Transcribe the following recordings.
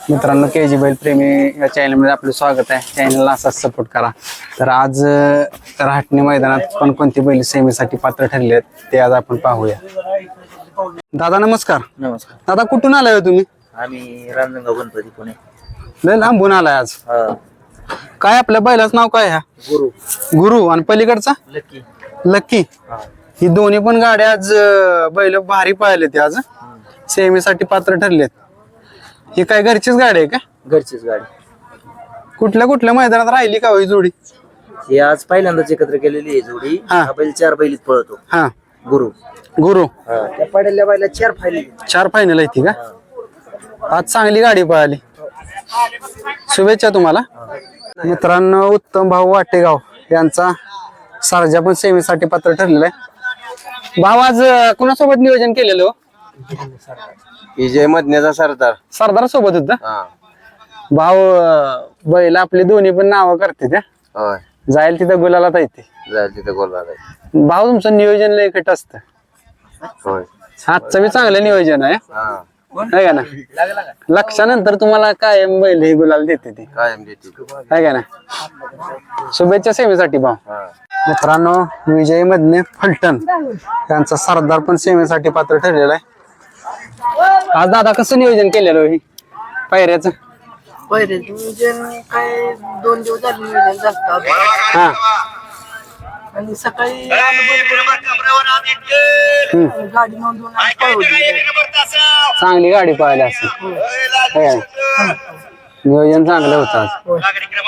मित्रांनो के जी बैल प्रेमी या चॅनलमध्ये आपलं स्वागत आहे. चॅनलला असाच सपोर्ट करा. तर आज रहाटणी मैदानात कोणकोणती बैल सेमीसाठी पात्र ठरले आहेत ते आज आपण पाहूया. दादा नमस्कार. नमस्कार. दादा कुठून आलाय हो तुम्ही? आम्ही रांजणगाव गणपती पुणे. लय लांबून आलाय आज. हा. काय आपल्या बैलाचं नाव काय ह्या गुरु. गुरु आणि पलीकडचा? लकी. लक्की हा. ही दोन्ही पण गाड्या आज अं, बैल भारी पाहिले ते आज सेमीसाठी पात्र ठरलेत. ही काय घरचीच गाडी आहे का? घरचीच गाडी. कुठल्या कुठल्या मैदानात राहिली का हो ही जोडी? ही आज पहिल्यांदाच एकत्र केलेली आहे जोडी. हा. हा बैल चार बैलीत पळतो. हा. गुरु. गुरु. त्या पडलेल्या बैला चार फायली चार फायनल आहे ती का? आज चांगली गाडी पळाली. शुभेच्छा तुम्हाला. मित्रांनो उत्तम भाऊ वाटेगाव यांचा सरजा पण सेवेसाठी पात्र ठरलेला आहे. भाऊ आज अं, कुणासोबत नियोजन केलेलं हो? विजय मधण्याचा सरदार. सरदार सोबत होत? हा. भाऊ अं, बैल आपली दोन्ही पण नावं करते त्या. होय. जाईल तिथं गुलाला येते जाईल तिथे गोलला भाऊ तुमचं नियोजन लय कट असतं. होय. आजचं बी चांगलं नियोजन आहे. हा. का ना? लक्षानंतर तुम्हाला काय बैल हे गुलाल देते ती. कायम देते. आहे का ना? शुभेच्छा सेवेसाठी भाऊ. हा. मित्रांनो विजय मधने फलटण. यांचा सरदार पण सेवेसाठी पात्र ठरलेला आहे. आज दादा कसं नियोजन केलेलं हो? हे पायऱ्याचं पहिले नियोजन काय दोन दिवस झाले नियोजन जास्त. हा. आणि सकाळी आलो बरोबर. आणि गाडी नोंदवून आम्ही पळवली. चांगली गाडी पाहायला असं है का? नियोजन चांगलं होतं आज.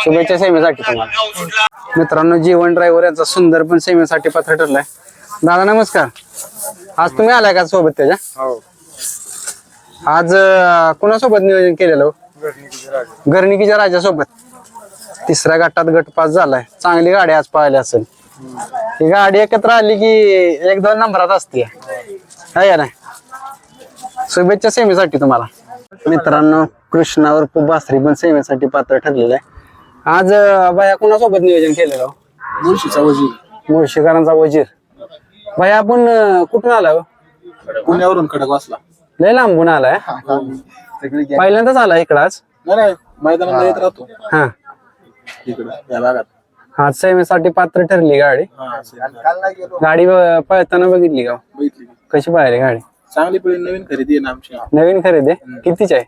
शुभेच्छा सेवेसाठी तुम्हाला. मित्रांनो जीवन ड्रायव्हर यांचा सुंदर पण सेवेसाठी पात्र ठरलाय. दादा नमस्कार. आज तुम्ही आलाय का सोबत त्याच्या? आज अं, कुणासोबत नियोजन केलेलं हो? गर्णिकीच्या राजासोबत. तिसऱ्या गटात गट पास झालाय. चांगली गाडी आज पाहिली असेल. ही गाडी एकत्र आली की एक दोन नंबरात असते. है का नाही? शुभेच्छा सेवेसाठी तुम्हाला. मित्रांनो कृष्णावर बासरी पण सेवेसाठी पात्र ठरलेलं आहे. आज अं, बाया कुणासोबत नियोजन केलेलं हो? मुळशीचा वजीर. मुळशीकरांचा वजीर. बाया आपण अं, कुठून आला हो? पुण्यावरून खडक वाचला. लय लांबून आलाय. सगळी gang. पहिल्यांदाच आला इकडं आज? नाही नाही मैदानाला येत राहतो. हा. इकडं या भागात. आज सेवेसाठी पात्र ठरली गाडी. हा, असं. गाडी पळताना बघितली का? बघितली. की. कशी पाहिली गाडी? चांगली पिढी नवीन खरेदी आहे ना आमची. नवीन खरेदी? आहे? कितीची आहे?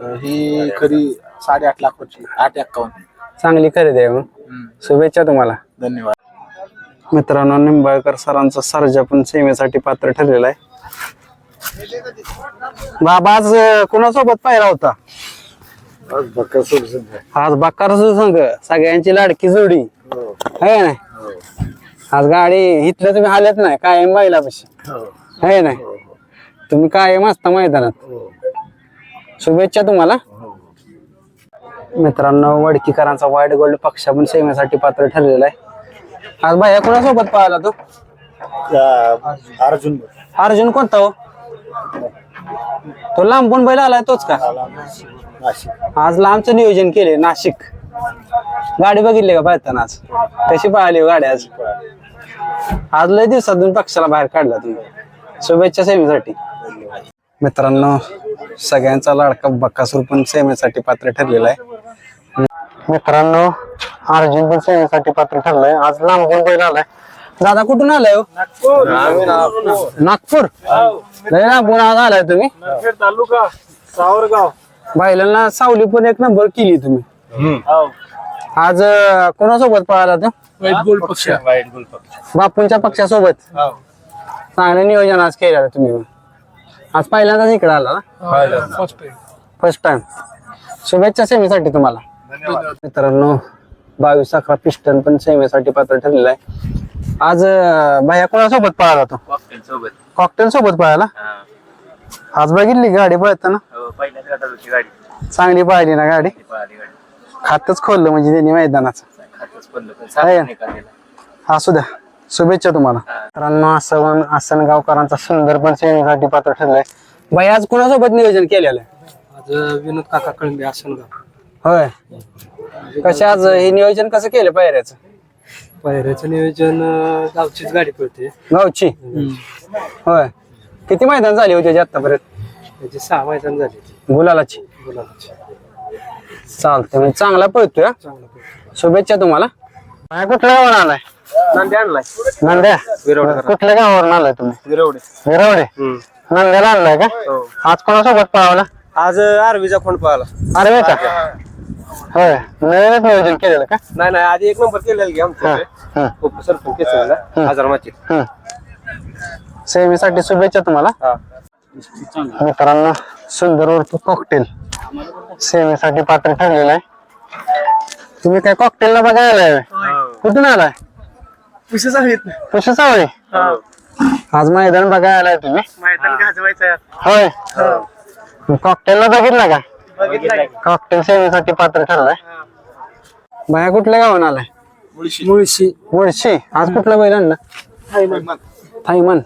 अं, ही खरी साडेआठ लाखाची आठ एक्कावन्न. चांगली खरेदी आहे मग. हम्म. शुभेच्छा तुम्हाला. धन्यवाद. मित्रांनो निंबाळकर सरांचा सर्जा पण सेवेसाठी पात्र ठरलेला आहे. बाबा आज कुणासोबत पाहिला होता? आज बक्कार संघ सगळ्यांची लाडकी जोडी. है. नाही आज गाडी इथलं तुम्ही आल्यात नाही कायम बैलापाशी. है. नाही तुम्ही कायम असता मैदानात. शुभेच्छा तुम्हाला. मित्रांनो वडकीकरांचा वाईट गोल्ड पक्ष पण सेवेसाठी पात्र ठरलेला आहे. आज भाई कोणासोबत पाहिला तू? अर्जुन अर्जुन कोणता हो? तो लांबून बैल आलाय तोच का? आज लांबचं नियोजन केले नाशिक. गाडी बघितली का पाहताना आज? कशी पाहिली हो गाडी आज? आज लय दिवसातून पक्षाला बाहेर काढला तुम्ही. शुभेच्छा सेवेसाठी मित्रांनो सगळ्यांचा लाडका बक्कासूर पण सेमेसाठी पात्र ठरलेला आहे. मित्रांनो अर्जुन पण सेमेसाठी पात्र ठरलाय. आज लांबून बैल आलाय. दादा कुठून आलाय हो? नागपूर. लांबून आज आलाय तुम्ही? तालुका सावरगाव. बैलांना सावली पण एक नंबर केली तुम्ही. आज अं, कोणासोबत पळाला तो? वाईट गोल्ड पक्ष. बापूंच्या पक्षासोबत? चांगलं नियोजन आज केलं तुम्ही. आज पहिल्यांदाच इकडे आला ना? फर्स्ट टाइम शुभेच्छा सेवेसाठी तुम्हाला. मित्रांनो बावीस अकरा पिस्टन पण सेवेसाठी पात्र ठरलेला आहे. आज अं, भैया कोणासोबत पळाला तो? सोबत. कॉकटेल सोबत पळाला? आज बघितली गाडी पळताना हो, पहिल्याच गटात होती गाडी. चांगली पाहिली ना गाडी? पळाली गाडी. खातच खोललं म्हणजे त्यांनी मैदानाचं. खातच पडलं पण आहे. सात निकाल दिला. असू द्या. शुभेच्छा तुम्हाला. मित्रांनो आसन आसनगावकरांचा सुंदर पण सेवेसाठी पात्र ठरलाय. बाई आज कुणासोबत नियोजन केलेलं आहे? आज विनोद काका कळंबे आसनगाव. होय. कसे आज हे नियोजन कसं केलं पायऱ्याचं? पायऱ्याचं नियोजन अं, गावचीच गाडी पळते. गावची? होय. किती मैदान झाली होती आतापर्यंत? त्याची सहा मैदान झाली गुलालाची? चालतंय म्हणजे चांगला पळतोय हा? शुभेच्छा तुम्हाला. कुठल्या गावावर आलाय? नांदी आणलाय. नांद्या कुठल्या गावावरून आलाय तुम्ही? विरवडे. विरवडे? नांद्याला आणलाय का? आज कोणासोबत पळावला? आज आरवीचा फोन पाहिला अरे का होय. नवीनच नियोजन केलेलं का? नाही नाही आधी एक नंबर केलेला की हा, आमच्याकडे हा, उपसरपंच केसरीला हजार माची. हा. सेवेसाठी शुभेच्छा तुम्हाला. हा. मित्रांनो सुंदर उर्फ कॉकटेल सेवेसाठी पात्र ठरलेलं आहे. तुम्ही काय कॉकटेलला बघायला आलाय व्हय? कुठून आलाय? विशेष आहेत कशी सावळी आज मैदान बघायला आलाय तुम्ही. मैदान गाजवायचं होय. कॉकटेलला बघितला का? कॉकटेल सेवेसाठी पात्र ठरलाय. बाया कुठल्या गावान आलाय? मुळशी. मुळशी. आज कुठला बैल आणला? थायमन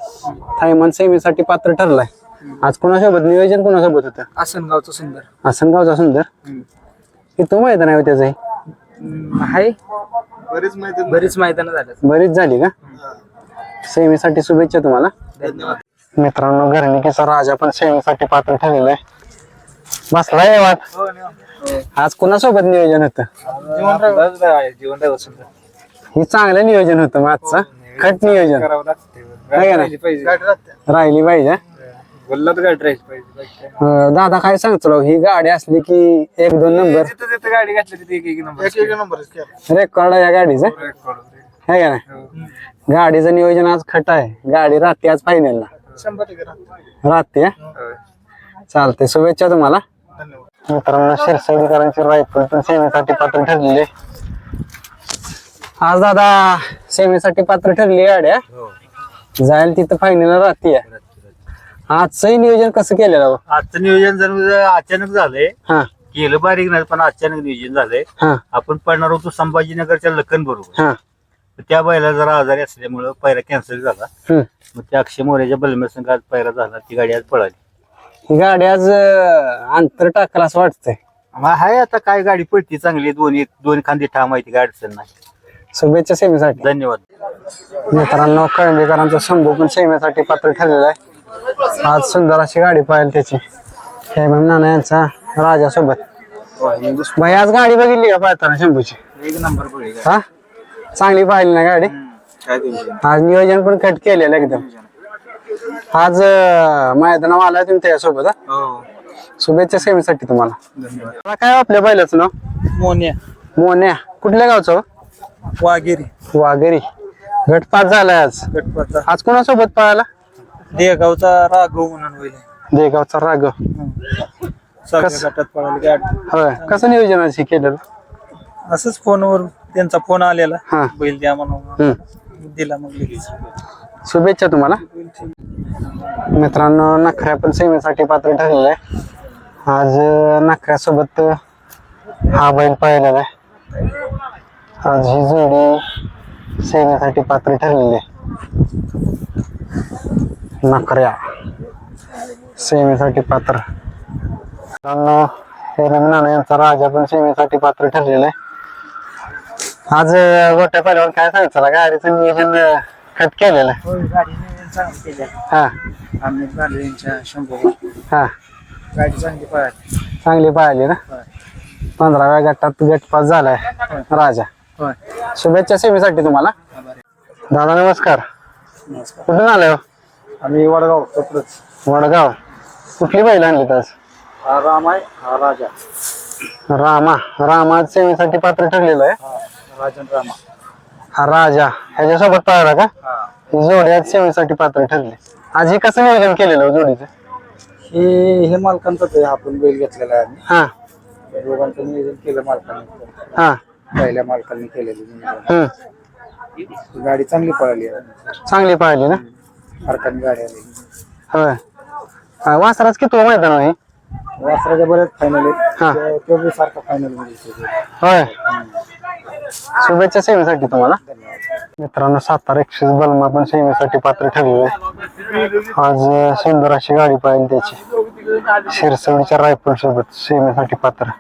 थायमन सेवेसाठी पात्र ठरलाय. आज कोणासोबत? नियोजन कोणासोबत होतं? आसनगावचं सुंदर. आसनगावचा सुंदर? हे तो मैदान आहे त्याच आहे. बरीच मैदान बरीच मैदान झालं. बरीच झाली का? सेवेसाठी शुभेच्छा तुम्हाला. मित्रांनो घरणिकेचा राजा पण सेवेसाठी पात्र ठरलेला आहे. बसलाय वाट आज कोणासोबत नियोजन होतं? हे चांगलं नियोजन होतं आजचा. खट नियोजन. आहे? राहिली पाहिजे दादा काय सांगतो ही गाडी असली की एक दोन नंबर रेकॉर्ड आहे या गाडीचं? आहे का नाही? गाडीचं नियोजन आज खट आहे. गाडी राहते आज फायनलला राहते? चालते शुभेच्छा तुम्हाला. मित्रांनो शिरसवडीकरांची रायफल पण सेवेसाठी पात्र ठरलेले आज दादा सेवेसाठी पात्र ठरली गाड्या. जाईल तिथं फायनल राहते आजचंही नियोजन कसं केलेलं हो? आजचं नियोजन जर अचानक झालंय हा. केलं बारीक नाही पण अचानक नियोजन झालंय. हा. आपण पडणार होतो संभाजीनगरच्या लखन बरोबर. हा. त्या बैला जरा आजारी असल्यामुळं पैरा कॅन्सल झाला. मग त्या अक्षय मोऱ्याच्या बलमेर संघ आज पैरा झाला ती गाडी आज पळाली. ही गाडी आज अं, अंतर टाकलं असं वाटतंय. मग आहे आता काय गाडी पडती चांगली दोन्ही दोन खांदी ठाम आहे ती अडचण नाही शुभेच्छा सेवेसाठी धन्यवाद. मित्रांनो कळंबेकरांचा शंभू पण सेवेसाठी पात्र ठरलेला आहे. आज सुंदर अशी गाडी पाहिली त्याची. हेमंत नाना यांचा राजासोबत. भाई आज गाडी बघितली का पाहताना शंभूची? एक नंबर हा? चांगली पाहिली ना गाडी? आज नियोजन पण कट केलेलं एकदम. आज अं, मैदानावर आलाय तुम्ही त्याच्यासोबत हा? हो. शुभेच्छा सेवेसाठी तुम्हाला. मला काय आपल्या बैलाचं नाव? मोन्या. मोन्या. कुठल्या गावचं हो? वागिरी वाघेरी. गटपात झालाय आज. गटपाचा आज कोणासोबत पळाला? देगावचा राघव म्हणून होईल. देगावचा राघव. सगळ्या कसं? गटात पळाली गाडी होय. कसं नियोजन आज हे केलेलं? असंच फोनवर त्यांचा फोन आलेला. हा. बैल द्या म्हणून. हम्म. दिला मग लगेच. शुभेच्छा तुम्हाला. मित्रांनो नखऱ्या पण सेवेसाठी पात्र ठरलेलं आहे. आज नखऱ्यासोबत हा बैल पाहिलेला आहे. आज ही जोडी सेवेसाठी पात्र ठरलेली आहे. नखऱ्या सेवेसाठी पात्र. मित्रांनो हेरम नाना यांचा राजा पण सेवेसाठी पात्र ठरलेला आहे. आज गोट्या पहिल्यावर काय सांगितलं गाडीचं नियोजन खट केलेलं. आहे गाडी चांगली केली हा. आम्ही झाले यांच्या शंभर हा. गाडी चांगली पळाली. चांगली पाहिली ना? होय. पंधराव्या गटात गटपास झालाय राजा. होय. शुभेच्छा सेवेसाठी तुम्हाला. दादा नमस्कार. कुठून आलाय हो? आम्ही वडगाव कपडच वडगाव. कुठली बैल आणली आज? हा राम आहे हा राजा. रामा. रामा सेवेसाठी पात्र ठरलेलं आहे. हा राजन रामा. हा राजा. ह्याच्यासोबत पाहिला का? हा. जोडी आज सेवेसाठी पात्र ठरली. आज हे कसं नियोजन केलेलं हो जोडीचं? हे हे मालकांचाच आहे. आपण बैल घेतलेला आहे आम्ही. हा. दोघांचं नियोजन केलं मालकांनी. हा. पहिल्या मालकांनी केलेलं नियोजन. हम्म. गाडी चांगली पळाली आहे. चांगली पाहिली ना? हरकानी गाडी आली. होय. हा, वासराच किती मैदान आहे वासराच्या बऱ्याच फायनल हा. आहेत तो बी सारखा फायनलमध्ये होय. शुभेच्छा सेवेसाठी तुम्हाला. मित्रांनो सातारा एकशे बलमा पण सेवेसाठी पात्र ठरलेलं आहे. आज सुंदर अशी गाडी पाहिजे त्याची. शिरसवडीच्या रायफल सोबत सेवेसाठी पात्र.